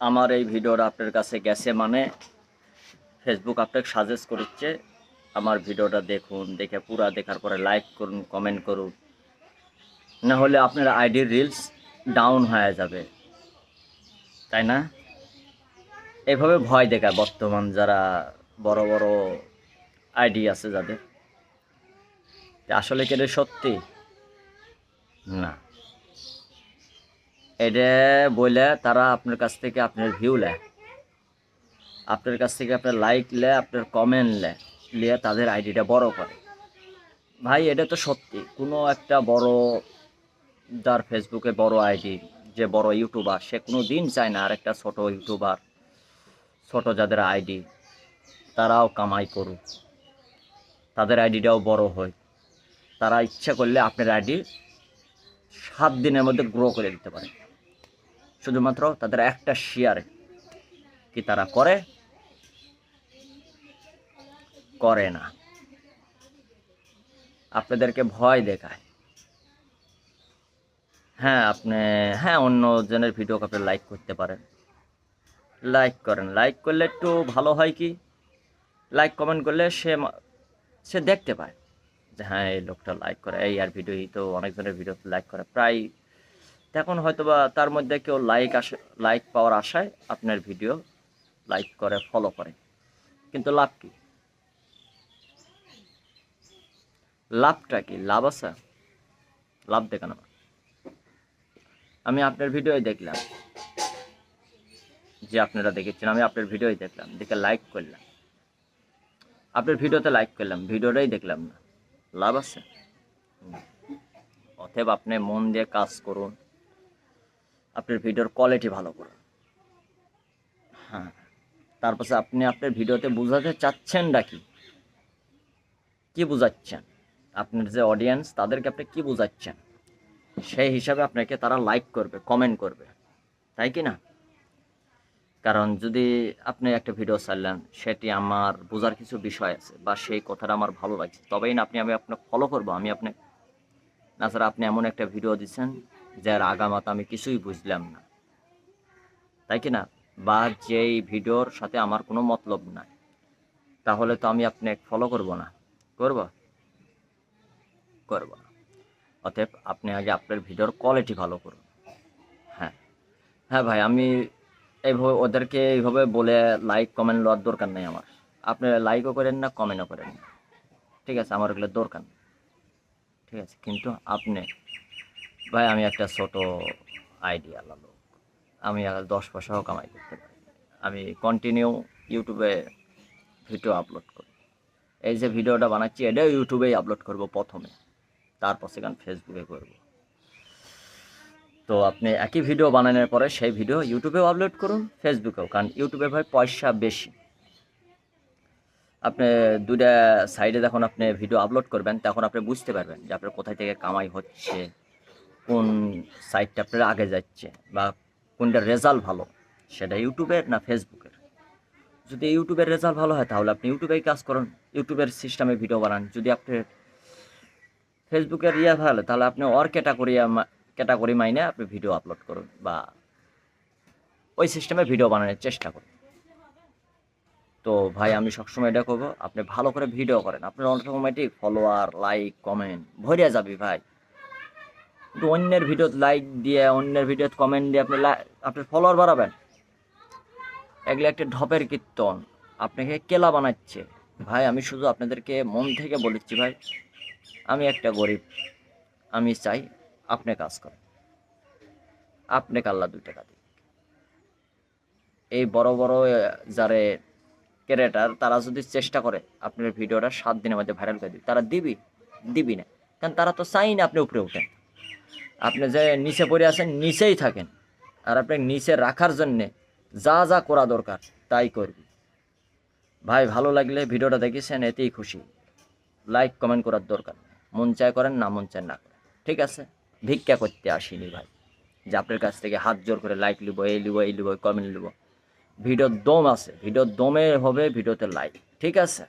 আমার এই ভিডিওটা আপনার কাছে গেছে মানে ফেসবুক আপনাকে সাজেস্ট করছে, আমার ভিডিওটা দেখুন, দেখে পুরা দেখার পরে লাইক করুন কমেন্ট করুন। না হলে আপনার আইডির রিলস ডাউন হয়ে যাবে। তাই না? এভাবে ভয় দেখায় বর্তমান যারা বড় বড় আইডি আছে যাদের। আসলে কি এটা সত্যি? না। এটা বলে তারা আপনার কাছ থেকে আপনার ভিউ নেয় আপনার কাছ থেকে আপনার লাইক লে, আপনার কমেন্ট লে নিয়ে তাদের আইডিটা বড় করে। ভাই, এটা তো সত্যি। কোনো একটা বড় যার ফেসবুকে বড় আইডি যে বড় ইউটিউবার সে কোনো দিন চায় না আরেকটা ছোট ইউটিউবার ছোট যাদের আইডি তারাও কামাই করুক। তাদের আইডিটাও বড় হয়। তারা ইচ্ছা করলে আপনার আইডি সাত দিনের মধ্যে গ্রো করে দিতে পারে। শুধুমাত্র তাদের একটা শেয়ার কি তারা করে? করে না। আপনাদেরকে ভয় দেখায়। হ্যাঁ আপনি হ্যাঁ অন্য জনের ভিডিওকে আপনি লাইক করতে পারেন। লাইক করেন। লাইক করলে একটু ভালো হয় কি? লাইক কমেন্ট করলে সে সে দেখতে পায় যে হ্যাঁ এই লোকটা লাইক করে। এই আর ভিডিও তো অনেকজনের ভিডিও লাইক করে। প্রায় এখন হয়তোবা তার মধ্যে কেউ লাইক আসে লাইক পাওয়ার আশায় আপনার ভিডিও লাইক করে ফলো করে। কিন্তু লাভ কি? লাভটা কি? লাভ আছে? লাভ দেখেন আমার। আমি আপনার ভিডিওই দেখলাম। যে আপনারা দেখেছেন, আমি আপনার ভিডিওই দেখলাম। দেখে লাইক করলাম। আপনার ভিডিওতে লাইক করলাম ভিডিওটাই দেখলাম না। লাভ আছে। অতএব আপনি মন দিয়ে কাজ করুন। আপনার ভিডিওর কোয়ালিটি ভালো করুন। হ্যাঁ। তারপর আপনি আপনার ভিডিওতে বোঝাতে চাচ্ছেন কি? কি বোঝাচ্ছেন? আপনার যে অডিয়েন্স তাদেরকে আপনি কি বোঝাচ্ছেন? সেই হিসাবে আপনাকে তারা লাইক করবে কমেন্ট করবে। তাই কি না? কারণ যদি আপনি একটা ভিডিও ছাড়লেন সেটি আমার বোঝার কিছু বিষয় আছে বা সেই কথাটা আমার ভালো লাগছে। তবেই না আপনি আমি আপনাকে ফলো করব। আমি আপনাকে না স্যার আপনি এমন একটা ভিডিও দিচ্ছেন যার আগামাত আমি কিছুই বুঝলাম না। তাই কি না? বা যেই ভিডিওর সাথে আমার কোনো মতলব নাই। তাহলে তো আমি আপনাকে ফলো করব না। করব? করব। অতএব আপনি আগে আপনার ভিডিওর কোয়ালিটি ভালো করুন। হ্যাঁ। হ্যাঁ ভাই, আমি এইভাবে ওদেরকে এইভাবে বলে লাইক কমেন্ট লওয়ার দরকার নেই আমার। আপনি লাইকও করেন না কমেন্টও করেন না। ঠিক আছে, আমার ওগুলো দরকার ঠিক আছে, কিন্তু আপনি ভাই, আমি একটা ছোট আইডিয়া লোক। আমি দশ পয়সাও কামাই করতে পারি আমি কন্টিনিউ ইউটিউবে ভিডিও আপলোড করি। এই যে ভিডিওটা বানাচ্ছি, এটাও ইউটিউবেই আপলোড করব প্রথমে। তারপর সেখানে ফেসবুকে করব। তো আপনি একই ভিডিও বানানোর পরে সেই ভিডিও ইউটিউবেও আপলোড করুন ফেসবুকেও কারণ ইউটিউবে ভাই পয়সা বেশি। আপনি দুটা সাইডে যখন আপনি ভিডিও আপলোড করবেন, তখন আপনি বুঝতে পারবেন যে আপনার কোথায় থেকে কামাই হচ্ছে। কোন সাইটটা আপনার আগে যাচ্ছে বা কোনটা রেজাল্ট ভালো, সেটা ইউটিউবের না ফেসবুকের যদি ইউটিউবের রেজাল্ট ভালো হয়, তাহলে আপনি ইউটিউবেই কাজ করুন। ইউটিউবের সিস্টেমে ভিডিও বানান। যদি আপনার ফেসবুকের ইয়ে ভালো, তাহলে আপনি ওর ক্যাটাগরি ক্যাটাগরি মাইনে আপনি ভিডিও আপলোড করুন বা ওই সিস্টেমে ভিডিও বানানোর চেষ্টা করুন। তো ভাই, আমি সবসময় এটা করব, আপনি ভালো করে ভিডিও করেন। আপনার অটোমেটিক ফলোয়ার লাইক কমেন্ট ভরিয়া যাবি ভাই। কিন্তু অন্যের ভিডিওত লাইক দিয়ে, অন্যের ভিডিওত কমেন্ট দিয়ে আপনি আপনার ফলোয়ার বাড়াবেন। এগুলো একটা ঢপের কীর্তন। আপনাকে কেলা বানাচ্ছে। ভাই, আমি শুধু আপনাদেরকে মন থেকে বলেছি ভাই, আমি একটা গরিব। আমি চাই আপনি কাজ করেন। আপনি আল্লাহ দুই টাকা দিন এই বড় বড় যারে ক্রিয়েটার তারা যদি চেষ্টা করে আপনার ভিডিওটা সাত দিনের মধ্যে ভাইরাল করে দিবে, তারা দিবি? দিবি না। কারণ তারা তো চাই না আপনি উপরে উঠেন। আপনি যে নিচে পড়ে আছেন, নিচেই থাকেন। আর আপনি নিচে রাখার জন্যে যা যা করা দরকার, তাই করবি। ভাই, ভালো লাগলে ভিডিওটা দেখেছেন এতেই খুশি। লাইক কমেন্ট করার দরকার মন চায় করেন, না মন চায় না করেন। ঠিক আছে? ভিক্ষা করতে আসিনি ভাই। যে আপনার কাছ থেকে হাত জোর করে লাইক লিব, এই লিব এই লিব কমেন্ট লিব। ভিডিওর দম আছে। ভিডিওর দমে হবে, ভিডিওতে লাইক ঠিক আছে?